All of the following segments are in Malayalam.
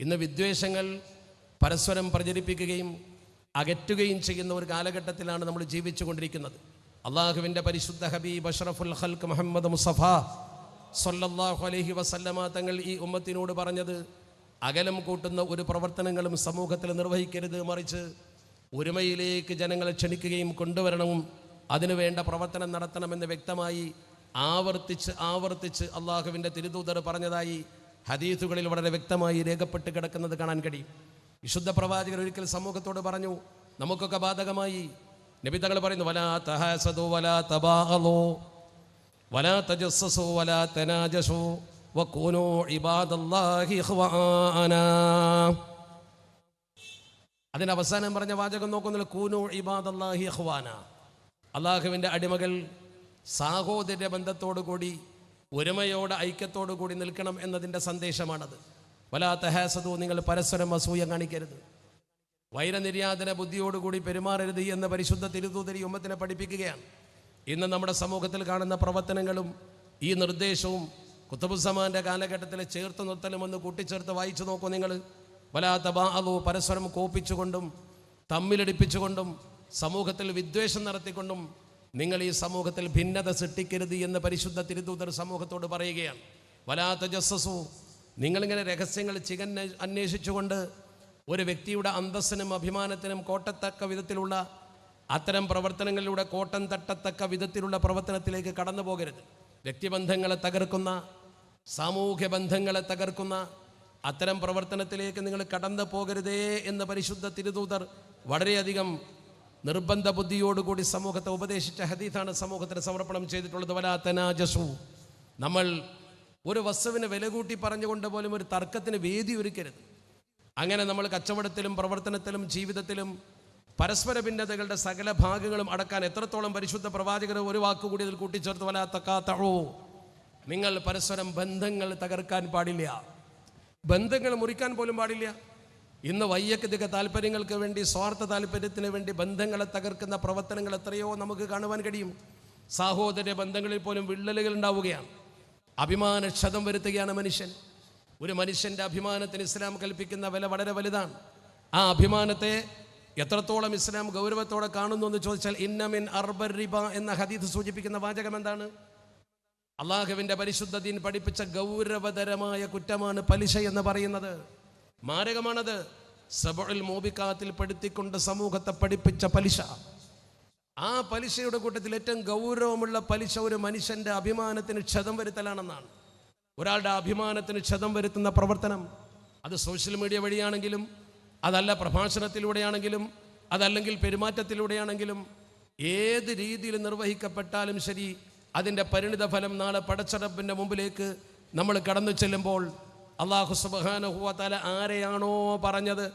ഇന്ന് വിദ്വേഷങ്ങൾ പരസ്പരം പ്രചരിപ്പിക്കുകയും അകറ്റുകയും ചെയ്യുന്ന ഒരു കാലഘട്ടത്തിലാണ് നമ്മൾ ജീവിച്ചു കൊണ്ടിരിക്കുന്നത് അള്ളാഹുവിന്റെ പരിശുദ്ധ ഹബീബ് അഷ്റഫുൽ ഹൽക്ക് മുഹമ്മദ് മുസഫ സൊല്ലാഹു അലഹി വസല്ലമ തങ്ങൾ ഈ ഉമ്മത്തിനോട് പറഞ്ഞത് അകലം കൂട്ടുന്ന ഒരു പ്രവർത്തനങ്ങളും സമൂഹത്തിൽ നിർവഹിക്കരുത് മറിച്ച് ഒരുമയിലേക്ക് ജനങ്ങളെ ക്ഷണിക്കുകയും കൊണ്ടുവരണവും അതിനുവേണ്ട പ്രവർത്തനം നടത്തണമെന്ന് വ്യക്തമായി ആവർത്തിച്ച് ആവർത്തിച്ച് അള്ളാഹുവിന്റെ തിരുതൂതർ പറഞ്ഞതായി ഹദീസുകളിൽ വളരെ വ്യക്തമായി രേഖപ്പെട്ട് കിടക്കുന്നത് കാണാൻ കഴിയും. വിശുദ്ധ പ്രവാചകർ ഒരിക്കൽ സമൂഹത്തോട് പറഞ്ഞു നമുക്കൊക്കെ ബാധകമായി. നബി തങ്ങൾ പറയുന്നു വലാ തഹാസദോ വലാ തബാഹലോ വലാ തജസ്സസോ വലാ തനാജസോ വക്കൂനോ ഇബാദല്ലാഹി അതിന് അവസാനം പറഞ്ഞ വാചകം നോക്കുന്നില്ല കൂനോ ഇബാദല്ലാഹി അഹ്വാന അള്ളാഹുവിന്റെ അടിമകൾ സാഹോദര്യ ബന്ധത്തോടു കൂടി ഒരുമയോടെ ഐക്യത്തോടു കൂടി നിൽക്കണം എന്നതിന്റെ സന്ദേശമാണത്. വലാത്ത തഹാസതു നിങ്ങൾ പരസ്പരം അസൂയ കാണിക്കരുത്. വൈരനിര്യാതന ബുദ്ധിയോടുകൂടി പെരുമാറരുത് എന്ന പരിശുദ്ധ തിരുതൂതരി ഉമ്മത്തിനെ പഠിപ്പിക്കുകയാണ്. ഇന്ന് നമ്മുടെ സമൂഹത്തിൽ കാണുന്ന പ്രവർത്തനങ്ങളും ഈ നിർദ്ദേശവും കുത്തബുസമാന്റെ കാലഘട്ടത്തിലെ ചേർത്ത് നിർത്തലും ഒന്ന് കൂട്ടിച്ചേർത്ത് വായിച്ചു നോക്കൂ നിങ്ങൾ. വലാത്ത ബാഹു പരസ്പരം കോപ്പിച്ചുകൊണ്ടും തമ്മിലടിപ്പിച്ചുകൊണ്ടും സമൂഹത്തിൽ വിദ്വേഷം നടത്തിക്കൊണ്ടും നിങ്ങൾ ഈ സമൂഹത്തിൽ ഭിന്നത സൃഷ്ടിക്കരുത് എന്ന് പരിശുദ്ധ തിരുദൂതർ സമൂഹത്തോട് പറയുകയാണ്. വലാത്ത ജസ്സസു നിങ്ങളിങ്ങനെ രഹസ്യങ്ങൾ ചികൻ അന്വേഷിച്ചുകൊണ്ട് ഒരു വ്യക്തിയുടെ അന്തസ്സിനും അഭിമാനത്തിനും കോട്ടത്തക്ക വിധത്തിലുള്ള അത്തരം പ്രവർത്തനങ്ങളിലൂടെ കോട്ടം തട്ടത്തക്ക വിധത്തിലുള്ള പ്രവർത്തനത്തിലേക്ക് കടന്നു പോകരുത്. വ്യക്തിബന്ധങ്ങളെ തകർക്കുന്ന സാമൂഹ്യ ബന്ധങ്ങളെ തകർക്കുന്ന അത്തരം പ്രവർത്തനത്തിലേക്ക് നിങ്ങൾ കടന്നു പോകരുതേ എന്ന് പരിശുദ്ധ തിരുദൂതർ വളരെയധികം നിർബന്ധ ബുദ്ധിയോടുകൂടി സമൂഹത്തെ ഉപദേശിച്ച ഹദീഫാണ് സമൂഹത്തിന് സമർപ്പണം ചെയ്തിട്ടുള്ളത്. വലാത്തനാജസു നമ്മൾ ഒരു വസ്തുവിന് വില കൂട്ടി പറഞ്ഞുകൊണ്ട് പോലും ഒരു തർക്കത്തിന് വേദി ഒരുക്കരുത്. അങ്ങനെ നമ്മൾ കച്ചവടത്തിലും പ്രവർത്തനത്തിലും ജീവിതത്തിലും പരസ്പര ഭിന്നതകളുടെ സകല ഭാഗങ്ങളും അടക്കാൻ എത്രത്തോളം പരിശുദ്ധ പ്രവാചകർ ഒരു വാക്കുകൂടി ഇതിൽ കൂട്ടിച്ചേർത്ത് വലാത്ത തക്കാത്തഴോ നിങ്ങൾ പരസ്പരം ബന്ധങ്ങൾ തകർക്കാൻ പാടില്ല. ബന്ധങ്ങൾ മുറിക്കാൻ പോലും പാടില്ല. ഇന്ന് വൈയക്തിക താല്പര്യങ്ങൾക്ക് വേണ്ടി സ്വാർത്ഥ താല്പര്യത്തിന് വേണ്ടി ബന്ധങ്ങളെ തകർക്കുന്ന പ്രവർത്തനങ്ങൾ എത്രയോ നമുക്ക് കാണുവാൻ കഴിയും. സാഹോദര ബന്ധങ്ങളിൽ പോലും വിള്ളലുകൾ ഉണ്ടാവുകയാണ്. അഭിമാന ക്ഷതം വരുത്തുകയാണ് മനുഷ്യൻ. ഒരു മനുഷ്യന്റെ അഭിമാനത്തിന് ഇസ്ലാം കൽപ്പിക്കുന്ന വില വളരെ വലുതാണ്. ആ അഭിമാനത്തെ എത്രത്തോളം ഇസ്ലാം ഗൗരവത്തോടെ കാണുന്നു എന്ന് ചോദിച്ചാൽ ഇന്നമിൻ അർബർ റിബ എന്ന ഹദീദ് സൂചിപ്പിക്കുന്ന വാചകം എന്താണ്? അള്ളാഹുവിന്റെ പരിശുദ്ധ ദീൻ പഠിപ്പിച്ച ഗൗരവതരമായ കുറ്റമാണ് പലിശ എന്ന് പറയുന്നത്. മാരകമാണത്. സബുൽ മോബിക്കാത്തിൽ പെടുത്തിക്കൊണ്ട് സമൂഹത്തെ പഠിപ്പിച്ച പലിശ. ആ പലിശയുടെ കൂട്ടത്തിൽ ഏറ്റവും ഗൗരവമുള്ള പലിശ ഒരു മനുഷ്യന്റെ അഭിമാനത്തിന് ക്ഷതം വരുത്തലാണെന്നാണ്. ഒരാളുടെ അഭിമാനത്തിന് ക്ഷതം വരുത്തുന്ന പ്രവർത്തനം. അത് സോഷ്യൽ മീഡിയ വഴിയാണെങ്കിലും അതല്ല പ്രഭാഷണത്തിലൂടെയാണെങ്കിലും അതല്ലെങ്കിൽ പെരുമാറ്റത്തിലൂടെയാണെങ്കിലും ഏത് രീതിയിൽ നിർവഹിക്കപ്പെട്ടാലും ശരി അതിന്റെ പരിണിത ഫലം നാളെ പടച്ചടപ്പിന്റെ മുമ്പിലേക്ക് നമ്മൾ കടന്നു ചെല്ലുമ്പോൾ അള്ളാഹു സുബാനഹുവല ആരെയാണോ പറഞ്ഞത്?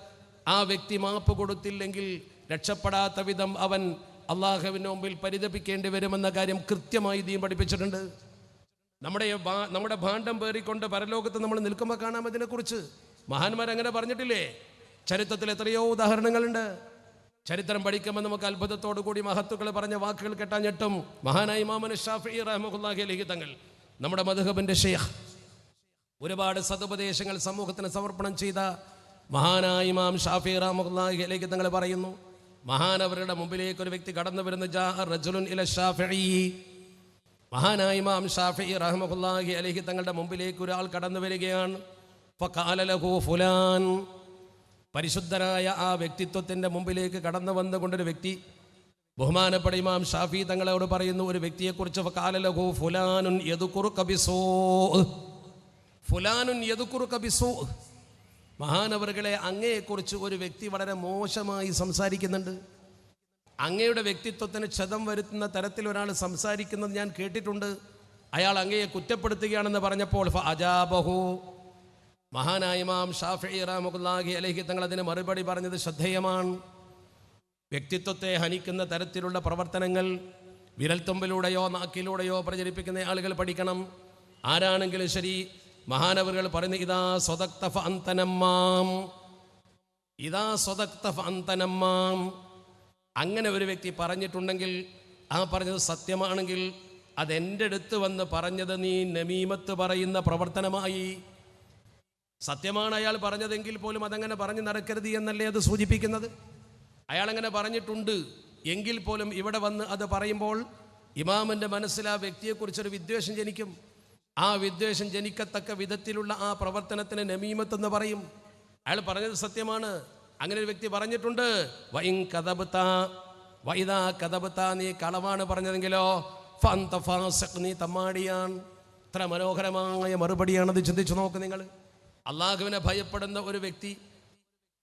ആ വ്യക്തി മാപ്പ് കൊടുത്തില്ലെങ്കിൽ രക്ഷപ്പെടാത്ത വിധം അവൻ അള്ളാഹുവിന്റെ മുമ്പിൽ പരിതപിക്കേണ്ടി വരുമെന്ന കാര്യം കൃത്യമായി ദീൻ പഠിപ്പിച്ചിട്ടുണ്ട്. നമ്മുടെ നമ്മുടെ ഭാണ്ഡം പേറിക്കൊണ്ട് പരലോകത്ത് നമ്മൾ നിൽക്കുമ്പോൾ കാണാം അതിനെക്കുറിച്ച്. മഹാന്മാർ അങ്ങനെ പറഞ്ഞിട്ടില്ലേ? ചരിത്രത്തിൽ എത്രയോ ഉദാഹരണങ്ങളുണ്ട്. ചരിത്രം പഠിക്കുമ്പോൾ നമുക്ക് അത്ഭുതത്തോടു കൂടി മഹത്തുക്കൾ പറഞ്ഞ വാക്കുകൾ കേട്ടാഞ്ഞിട്ടും ഞെട്ടും. മഹാനായി മാമൻ ഷാഫി റഹ്മുല്ലാഹി ലിഖിതങ്ങൾ നമ്മുടെ മധുഹബിന്റെ ഷെയ്ഖ് ഒരുപാട് സതുപദേശങ്ങൾ സമൂഹത്തിന് സമർപ്പണം ചെയ്ത മഹാനായ ഇമാം ഷാഫി റഹ്മുല്ലാഹി തങ്ങൾ പറയുന്നു മഹാനവരുടെ മുമ്പിലേക്ക് ഒരു വ്യക്തി കടന്നു വരുന്ന ജാ റജുലുൻ ഇല ഷാഫിഈ. മഹാനായ ഇമാം ഷാഫി അലഹി തങ്ങളുടെ മുമ്പിലേക്ക് ഒരാൾ കടന്നു വരികയാണ്. ഫുലാൻ. പരിശുദ്ധനായ ആ വ്യക്തിത്വത്തിന്റെ മുമ്പിലേക്ക് കടന്നു വന്നുകൊണ്ടൊരു വ്യക്തി ബഹുമാനപ്പെട്ട ഇമാം ഷാഫി തങ്ങളോട് പറയുന്നു ഒരു വ്യക്തിയെക്കുറിച്ച് ഫുലാനുൻ യദുക്കുറു കബിസോ ഫുലാനുൻ യദുക്കുറു കബിസോ മഹാനവറുകളെ അങ്ങയെക്കുറിച്ച് ഒരു വ്യക്തി വളരെ മോശമായി സംസാരിക്കുന്നുണ്ട്. അങ്ങയുടെ വ്യക്തിത്വത്തിന് ക്ഷതം വരുത്തുന്ന തരത്തിൽ ഒരാൾ സംസാരിക്കുന്നത് ഞാൻ കേട്ടിട്ടുണ്ട്. അയാൾ അങ്ങയെ കുറ്റപ്പെടുത്തുകയാണെന്ന് പറഞ്ഞപ്പോൾ അജാബഹു. മഹാനായ ഇമാം ഷാഫി റാമുല്ലാഹി അലഹി തങ്ങൾ അതിന് മറുപടി പറഞ്ഞത് ശ്രദ്ധേയമാണ്. വ്യക്തിത്വത്തെ ഹനിക്കുന്ന തരത്തിലുള്ള പ്രവർത്തനങ്ങൾ വിരൽത്തുമ്പിലൂടെയോ നാക്കിലൂടെയോ പ്രചരിപ്പിക്കുന്ന ആളുകൾ പഠിക്കണം. ആരാണെങ്കിലും ശരി മഹാനവറുകൾ പറയുന്നു ഇതാ സ്വതക്തഫ അന്തനമ്മാം ഇതാ സ്വതക്തഫ അന്തനമ്മാം അങ്ങനെ ഒരു വ്യക്തി പറഞ്ഞിട്ടുണ്ടെങ്കിൽ ആ പറഞ്ഞത് സത്യമാണെങ്കിൽ അതെന്റെ അടുത്ത് വന്ന് പറഞ്ഞത് നീ നമീമത്ത് പറയുന്ന പ്രവർത്തനമായി. സത്യമാണ് അയാൾ പറഞ്ഞതെങ്കിൽ പോലും അതങ്ങനെ പറഞ്ഞു നടക്കരുത് എന്നല്ലേ അത് സൂചിപ്പിക്കുന്നത്? അയാളങ്ങനെ പറഞ്ഞിട്ടുണ്ട് എങ്കിൽ പോലും ഇവിടെ വന്ന് അത് പറയുമ്പോൾ ഇമാമിന്റെ മനസ്സിൽ ആ വ്യക്തിയെക്കുറിച്ചൊരു വിദ്വേഷം ജനിക്കും. ആ വിദ്വേഷം ജനിക്കത്തക്ക വിധത്തിലുള്ള ആ പ്രവർത്തനത്തിന് നമീമത്ത് എന്ന് പറയും. അയാൾ പറഞ്ഞത് സത്യമാണ്. അങ്ങനെ ഒരു വ്യക്തി പറഞ്ഞിട്ടുണ്ട്. വൈം കഥബത്ത വൈദാ കഥബത്ത നീ കളവാണ് പറഞ്ഞതെങ്കിലോ നീ തമ്മാടിയാൻ. ഇത്ര മനോഹരമായ മറുപടിയാണത് ചിന്തിച്ചു നോക്ക് നിങ്ങൾ. അള്ളാഹുവിനെ ഭയപ്പെടുന്ന ഒരു വ്യക്തി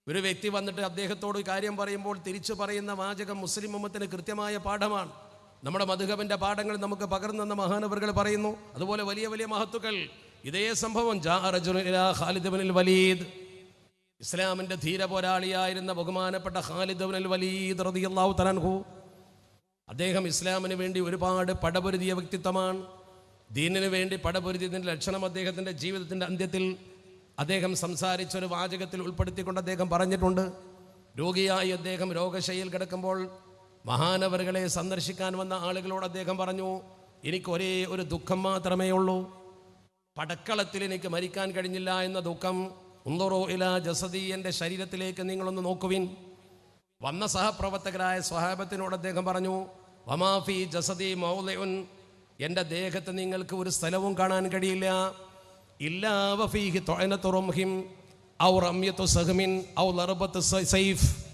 ഒരു വ്യക്തി വന്നിട്ട് അദ്ദേഹത്തോട് കാര്യം പറയുമ്പോൾ തിരിച്ചു പറയുന്ന വാചകം മുസ്ലിം ഉമ്മത്തിന് കൃത്യമായ പാഠമാണ്. നമ്മുടെ മധുഹവന്റെ പാഠങ്ങൾ നമുക്ക് പകർന്നെന്ന മഹാനവറുകൾ പറയുന്നു. അതുപോലെ വലിയ വലിയ മഹത്തുക്കൾ. ഇതേ സംഭവം ഖാലിദ് വലീദ്. ഇസ്ലാമിന്റെ ധീര പോരാളിയായിരുന്ന ബഹുമാനപ്പെട്ട ഖാലിദ് വലീദ് റളിയല്ലാഹു തആലാഹു അദ്ദേഹം ഇസ്ലാമിന് വേണ്ടി ഒരുപാട് പടപൊരുതിയ വ്യക്തിത്വമാണ്. ദീനിനു വേണ്ടി പടപൊരുതിയതിന്റെ ലക്ഷണം അദ്ദേഹത്തിന്റെ ജീവിതത്തിന്റെ അന്ത്യത്തിൽ അദ്ദേഹം സംസാരിച്ച ഒരു വാചകത്തിൽ ഉൾപ്പെടുത്തിക്കൊണ്ട് അദ്ദേഹം പറഞ്ഞിട്ടുണ്ട്. രോഗിയായി അദ്ദേഹം രോഗശൈലിയിൽ കിടക്കുമ്പോൾ മഹാനവറുകളെ സന്ദർശിക്കാൻ വന്ന ആളുകളോട് അദ്ദേഹം പറഞ്ഞു എനിക്ക് ഒരേ ഒരു ദുഃഖം മാത്രമേ ഉള്ളൂ. പടക്കളത്തിൽ എനിക്ക് മരിക്കാൻ കഴിഞ്ഞില്ല എന്ന ദുഃഖം ഉന്തറോ ഇല ജസദി എന്റെ ശരീരത്തിലേക്ക് നിങ്ങളൊന്ന് നോക്കുവിൻ. വന്ന സഹപ്രവർത്തകരായ സ്വഹാബത്തിനോട് അദ്ദേഹം പറഞ്ഞു വമാഫി ജസദി മൗലയുൻ എന്റെ ദേഹത്ത് നിങ്ങൾക്ക് ഒരു സ്ഥലവും കാണാൻ കഴിയില്ല. ഇല്ലാ വഫീഹി തൊഴനത്തു റംഹിം. ഔ റമ്യത്തു സഹ്മിൻ. ഔ ലർബത്ത് സൈഫ്.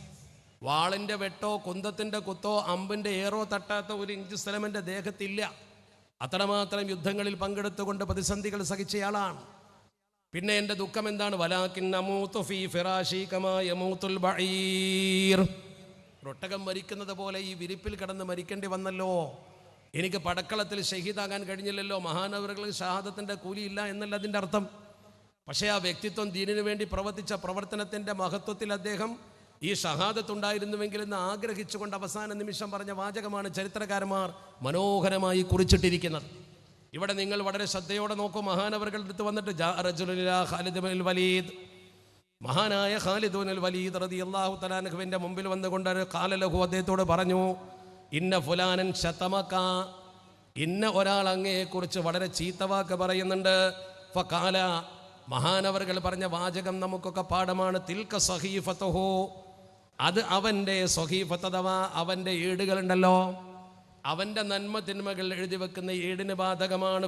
വാളിന്റെ വെട്ടോ കുന്തത്തിന്റെ കുത്തോ അമ്പിന്റെ ഏറോ തട്ടാത്ത ഒരു ഇഞ്ച് സ്ഥലം എന്റെ ദേഹത്തില്ല. അത്രമാത്രം യുദ്ധങ്ങളിൽ പങ്കെടുത്തുകൊണ്ട് പ്രതിസന്ധികൾ സഹിച്ചയാളാണ്. പിന്നെ എന്റെ ദുഃഖം എന്താണ്? ഒട്ടകം മരിക്കുന്നത് പോലെ ഈ വിരിപ്പിൽ കിടന്ന് മരിക്കേണ്ടി വന്നല്ലോ. എനിക്ക് പടക്കളത്തിൽ ഷഹീദാകാൻ കഴിഞ്ഞില്ലല്ലോ. മഹാനവറുകൾ ഷഹാദത്തിന്റെ കൂലിയില്ല എന്നല്ല അതിന്റെ അർത്ഥം. പക്ഷേ ആ വ്യക്തിത്വം ദീനിനു വേണ്ടി പ്രവർത്തിച്ച പ്രവർത്തനത്തിന്റെ മഹത്വത്തിൽ അദ്ദേഹം ഈ ഷഹാദത്തുണ്ടായിരുന്നുവെങ്കിൽ എന്ന് ആഗ്രഹിച്ചുകൊണ്ട് അവസാന നിമിഷം പറഞ്ഞ വാചകമാണ് ചരിത്രകാരന്മാർ മനോഹരമായി കുറിച്ചിട്ടിരിക്കുന്നത്. ഇവിടെ നിങ്ങൾ വളരെ ശ്രദ്ധയോടെ നോക്കൂ. മഹാനവറുകളുടെ അടുത്ത് വന്നിട്ട് ഖാലിദ് വലീദ്. മഹാനായ ഖാലിദുൽ വലീദ് റതി അള്ളാഹു തലാൻഹുവിന്റെ മുമ്പിൽ വന്നുകൊണ്ട് കാലലഹു അദ്ദേഹത്തോട് പറഞ്ഞു ഇന്ന ഫുലാനൻ ശതമക്ക ഇന്ന ഒരാൾ അങ്ങയെക്കുറിച്ച് വളരെ ചീത്തവാക്ക് പറയുന്നുണ്ട്. ഫകാല മഹാനവറുകൾ പറഞ്ഞ വാചകം നമുക്കൊക്കെ പാഠമാണ്. തിൽക്ക സഹീഫത്തഹോ. അത് അവന്റെ സ്വഹീഫത്ത് അഥവാ അവന്റെ ഏടുകളുണ്ടല്ലോ അവന്റെ നന്മ തിന്മകൾ എഴുതി വെക്കുന്ന ഏടിന് ബാധകമാണ്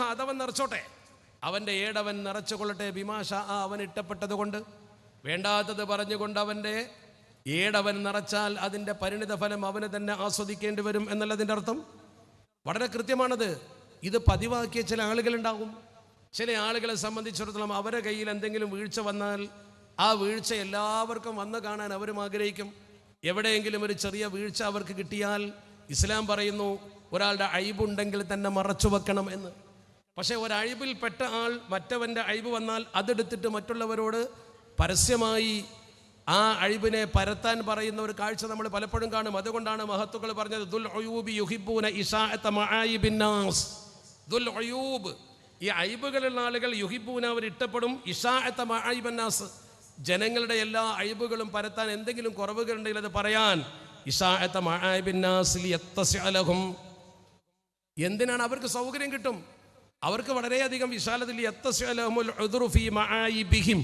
അതവൻ നിറച്ചോട്ടെ. അവന്റെ ഏടവൻ നിറച്ചുകൊള്ളട്ടെ ഭിമാഷ ആ അവൻ ഇട്ടപ്പെട്ടത് കൊണ്ട് വേണ്ടാത്തത് പറഞ്ഞുകൊണ്ട് അവന്റെ ഏടവൻ നിറച്ചാൽ അതിന്റെ പരിണിത ഫലം അവന് തന്നെ ആസ്വദിക്കേണ്ടി വരും എന്നുള്ളതിന്റെ അർത്ഥം. വളരെ കൃത്യമാണത്. ഇത് പതിവാക്കിയ ചില ആളുകളുണ്ടാകും. ചില ആളുകളെ സംബന്ധിച്ചിടത്തോളം അവരുടെ കയ്യിൽ എന്തെങ്കിലും വീഴ്ച വന്നാൽ ആ വീഴ്ച എല്ലാവർക്കും വന്ന് കാണാൻ അവരും ആഗ്രഹിക്കും. എവിടെയെങ്കിലും ഒരു ചെറിയ വീഴ്ച അവർക്ക് കിട്ടിയാൽ ഇസ്ലാം പറയുന്നു ഒരാളുടെ അഴിബുണ്ടെങ്കിൽ തന്നെ മറച്ചു വെക്കണം എന്ന്. പക്ഷേ പെട്ട ആൾ മറ്റവന്റെ അഴിവ് വന്നാൽ അതെടുത്തിട്ട് മറ്റുള്ളവരോട് പരസ്യമായി ആ അഴിവിനെ പരത്താൻ പറയുന്ന ഒരു കാഴ്ച നമ്മൾ പലപ്പോഴും കാണും. അതുകൊണ്ടാണ് മഹത്തുക്കൾ പറഞ്ഞത് ദുൽ ഒയൂബി യുഹിബൂന ഇഷാ ദുൽ ഒയൂബ് ഈ അയബുകളുള്ള ആളുകൾ യുഹിബൂന അവർ ഇഷ്ടപ്പെടും ഇഷാഅത്ത മഴബന്നാസ് ജനങ്ങളുടെ എല്ലാ അയബുകളും പരത്താൻ എന്തെങ്കിലും കുറവുകളുണ്ടെങ്കിൽ അത് പറയാൻ ഇഷാഅത്ത മഴബിന്നാസിൽ ലിയത്തസിഅലഹും എന്തിനാണ് അവർക്ക് സൗകര്യം കിട്ടും? അവർക്ക് വളരെയധികം വിശാലത്തിൽ മആയിബിഹിം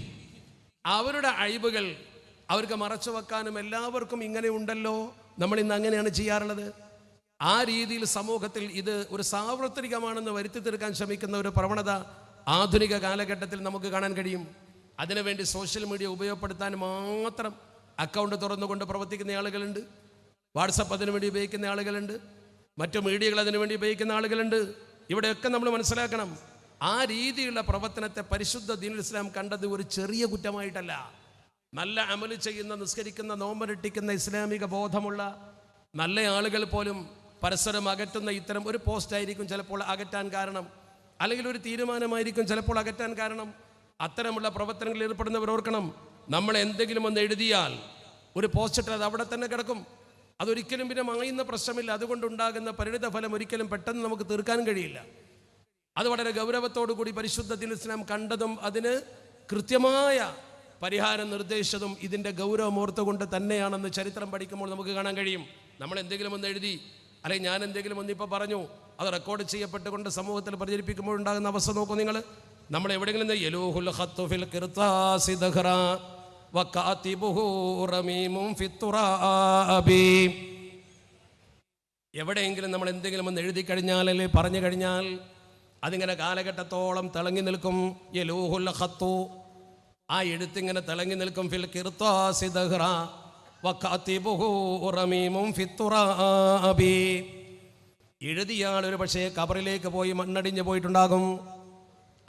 അവരുടെ അയബുകൾ അവർക്ക് മറച്ചു വെക്കാനും എല്ലാവർക്കും ഇങ്ങനെ ഉണ്ടല്ലോ. നമ്മൾ ഇന്ന് അങ്ങനെയാണ് ചെയ്യാറുള്ളത്. ആ രീതിയിൽ സമൂഹത്തിൽ ഇത് ഒരു സാർവത്രികമാണെന്ന് വരുത്തി തീർക്കാൻ ശ്രമിക്കുന്ന ഒരു പ്രവണത ആധുനിക കാലഘട്ടത്തിൽ നമുക്ക് കാണാൻ കഴിയും. അതിനുവേണ്ടി സോഷ്യൽ മീഡിയ ഉപയോഗപ്പെടുത്താൻ മാത്രം അക്കൗണ്ട് തുറന്നുകൊണ്ട് പ്രവർത്തിക്കുന്ന ആളുകളുണ്ട്. വാട്സപ്പ് അതിനുവേണ്ടി ഉപയോഗിക്കുന്ന ആളുകളുണ്ട്. മറ്റു മീഡിയകൾ അതിനുവേണ്ടി ഉപയോഗിക്കുന്ന ആളുകളുണ്ട്. ഇവിടെയൊക്കെ നമ്മൾ മനസ്സിലാക്കണം. ആ രീതിയിലുള്ള പ്രവർത്തനത്തെ പരിശുദ്ധ ദീൻ ഇസ്ലാം കണ്ടത് ഒരു ചെറിയ കുറ്റമായിട്ടല്ല. നല്ല അമൽ ചെയ്യുന്ന നിസ്കരിക്കുന്ന നോമ്പരട്ടിക്കുന്ന ഇസ്ലാമിക ബോധമുള്ള നല്ല ആളുകൾ പോലും പരസ്പരം അകറ്റുന്ന ഇത്തരം ഒരു പോസ്റ്റ് ആയിരിക്കും ചിലപ്പോൾ അകറ്റാൻ കാരണം. അല്ലെങ്കിൽ ഒരു തീരുമാനമായിരിക്കും ചിലപ്പോൾ അകറ്റാൻ കാരണം. അത്തരമുള്ള പ്രവർത്തനങ്ങളിൽ ഏർപ്പെടുന്നവർ ഓർക്കണം നമ്മൾ എന്തെങ്കിലും ഒന്ന് എഴുതിയാൽ ഒരു പോസ്റ്റ് ഇട്ടാൽ അത് അവിടെ തന്നെ കിടക്കും. അതൊരിക്കലും പിന്നെ മായുന്ന പ്രശ്നമില്ല. അതുകൊണ്ടുണ്ടാകുന്ന പരിണിത ഫലം ഒരിക്കലും പെട്ടെന്ന് നമുക്ക് തീർക്കാൻ കഴിയില്ല. അത് വളരെ ഗൗരവത്തോടുകൂടി പരിശുദ്ധ ഇസ്ലാം കണ്ടതും അതിന് കൃത്യമായ പരിഹാരം നിർദ്ദേശിച്ചതും ഇതിന്റെ ഗൗരവം ഓർത്തുകൊണ്ട് തന്നെയാണെന്ന് ചരിത്രം പഠിക്കുമ്പോൾ നമുക്ക് കാണാൻ കഴിയും. നമ്മൾ എന്തെങ്കിലും ഒന്ന് എഴുതി അല്ലെങ്കിൽ ഞാൻ എന്തെങ്കിലും ഒന്നിപ്പോൾ പറഞ്ഞു അത് റെക്കോർഡ് ചെയ്യപ്പെട്ടുകൊണ്ട് സമൂഹത്തിൽ പ്രചരിപ്പിക്കുമ്പോൾ ഉണ്ടാകുന്ന അവസ്ഥ നോക്കൂ നിങ്ങൾ നമ്മൾ എവിടെയെങ്കിലും യലൂഹുൽ ഹത്തുഫിൽ കിർത്താസി ദഹ്റ ദഖ്റ വകാതിബുഹു റമീമും ഫിത്തുറാബി എവിടെയെങ്കിലും നമ്മൾ എന്തെങ്കിലും ഒന്ന് എഴുതി കഴിഞ്ഞാൽ അല്ലെങ്കിൽ പറഞ്ഞു കഴിഞ്ഞാൽ അതിങ്ങനെ കാലഘട്ടത്തോളം തിളങ്ങി നിൽക്കും യലൂഹുൽ ആ എഴുത്തിങ്ങനെ തിളങ്ങി നിൽക്കും ഫിൽ ഖിർതാസി എഴുതിയാൾ ഒരു പക്ഷേ കബറിലേക്ക് പോയി മണ്ണടിഞ്ഞു പോയിട്ടുണ്ടാകും.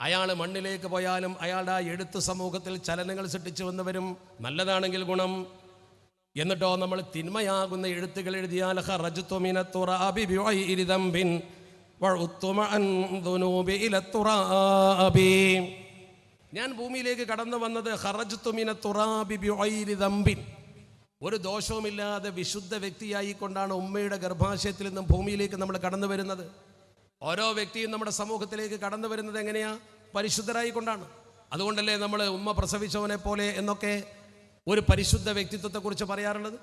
അയാൾ മണ്ണിലേക്ക് പോയാലും അയാളുടെ ആ എഴുത്ത് സമൂഹത്തിൽ ചലനങ്ങൾ സൃഷ്ടിച്ചു വന്നവരും നല്ലതാണെങ്കിൽ ഗുണം. എന്നിട്ടോ നമ്മൾ തിന്മയാകുന്ന എഴുത്തുകൾ എഴുതിയാൽ ഞാൻ ഭൂമിയിലേക്ക് കടന്നു വന്നത് ഹറജ് തുമിന തുറാബി ഒരു ദോഷവുമില്ലാതെ വിശുദ്ധ വ്യക്തിയായി കൊണ്ടാണ് ഉമ്മയുടെ ഗർഭാശയത്തിൽ നിന്നും ഭൂമിയിലേക്ക് നമ്മൾ കടന്നു വരുന്നത്. ഓരോ വ്യക്തിയും നമ്മുടെ സമൂഹത്തിലേക്ക് കടന്നു വരുന്നത് എങ്ങനെയാ? പരിശുദ്ധരായി കൊണ്ടാണ് അതുകൊണ്ടല്ലേ നമ്മൾ ഉമ്മ പ്രസവിച്ചവനെ പോലെ എന്നൊക്കെ ഒരു പരിശുദ്ധ വ്യക്തിത്വത്തെക്കുറിച്ച് പറയാറുള്ളത്?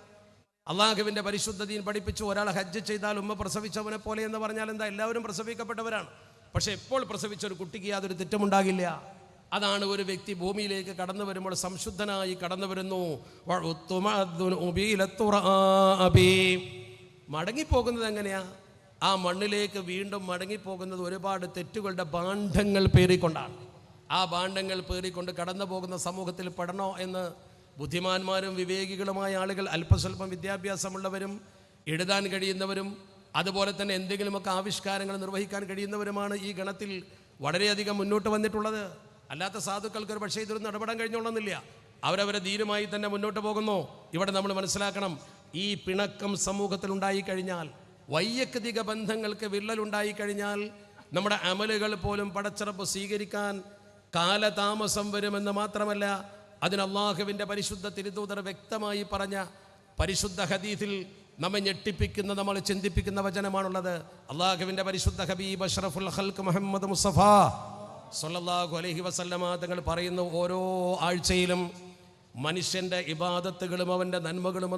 അള്ളാഹുവിന്റെ പരിശുദ്ധതയും പഠിപ്പിച്ച് ഒരാൾ ഹജ്ജ് ചെയ്താൽ ഉമ്മ പ്രസവിച്ചവനെ പോലെ എന്ന് പറഞ്ഞാൽ എന്താ? എല്ലാവരും പ്രസവിക്കപ്പെട്ടവരാണ്. പക്ഷെ എപ്പോൾ പ്രസവിച്ച ഒരു കുട്ടിക്ക് യാതൊരു തെറ്റുമുണ്ടാകില്ല. അതാണ് ഒരു വ്യക്തി ഭൂമിയിലേക്ക് കടന്നു വരുമ്പോൾ സംശുദ്ധനായി കടന്നു വരുന്നു. മടങ്ങിപ്പോകുന്നത് എങ്ങനെയാ? ആ മണ്ണിലേക്ക് വീണ്ടും മടങ്ങിപ്പോകുന്നത് ഒരുപാട് തെറ്റുകളുടെ ബാണ്ഡങ്ങൾ പേറിക്കൊണ്ടാണ്. ആ ബാണ്ഡങ്ങൾ പേറിക്കൊണ്ട് കടന്നു പോകുന്ന സമൂഹത്തിൽ പെടണോ എന്ന് ബുദ്ധിമാന്മാരും വിവേകികളുമായ ആളുകൾ അല്പസ്വല്പം വിദ്യാഭ്യാസമുള്ളവരും എഴുതാൻ കഴിയുന്നവരും അതുപോലെ തന്നെ എന്തെങ്കിലുമൊക്കെ ആവിഷ്കാരങ്ങൾ നിർവഹിക്കാൻ കഴിയുന്നവരുമാണ് ഈ ഗണത്തിൽ വളരെയധികം മുന്നോട്ട് വന്നിട്ടുള്ളത്. അല്ലാത്ത സാധുക്കൾക്ക് ഒരു പക്ഷേ ഇതൊന്നും ഇടപെടാൻ കഴിഞ്ഞോളന്നില്ല അവരവരെ ധീരമായി തന്നെ മുന്നോട്ട് പോകുന്നു. ഇവിടെ നമ്മൾ മനസ്സിലാക്കണം ഈ പിണക്കം സമൂഹത്തിൽ ഉണ്ടായിക്കഴിഞ്ഞാൽ വൈയക്തിക ബന്ധങ്ങൾക്ക് വിള്ളലുണ്ടായിക്കഴിഞ്ഞാൽ നമ്മുടെ അമലുകൾ പോലും പടച്ചിറപ്പ് സ്വീകരിക്കാൻ കാലതാമസം വരുമെന്ന് മാത്രമല്ല അതിന് അള്ളാഹുവിന്റെ പരിശുദ്ധ തിരുദൂതർ വ്യക്തമായി പറഞ്ഞ പരിശുദ്ധ ഹദീഫിൽ നമ്മെ ഞെട്ടിപ്പിക്കുന്ന നമ്മൾ ചിന്തിപ്പിക്കുന്ന വചനമാണുള്ളത്. അള്ളാഹുവിന്റെ പരിശുദ്ധ ഹബീബ് അഷ്റഫുൽ ഹൽക്ക് മുഹമ്മദ് മുസ്തഫ. സല്ലല്ലാഹു അലൈഹി വസല്ലമ തങ്ങൾ പറയുന്ന ഓരോ ആഴ്ചയിലും മനുഷ്യന്റെ ഇബാദത്തുകളും അവന്റെ നന്മകളും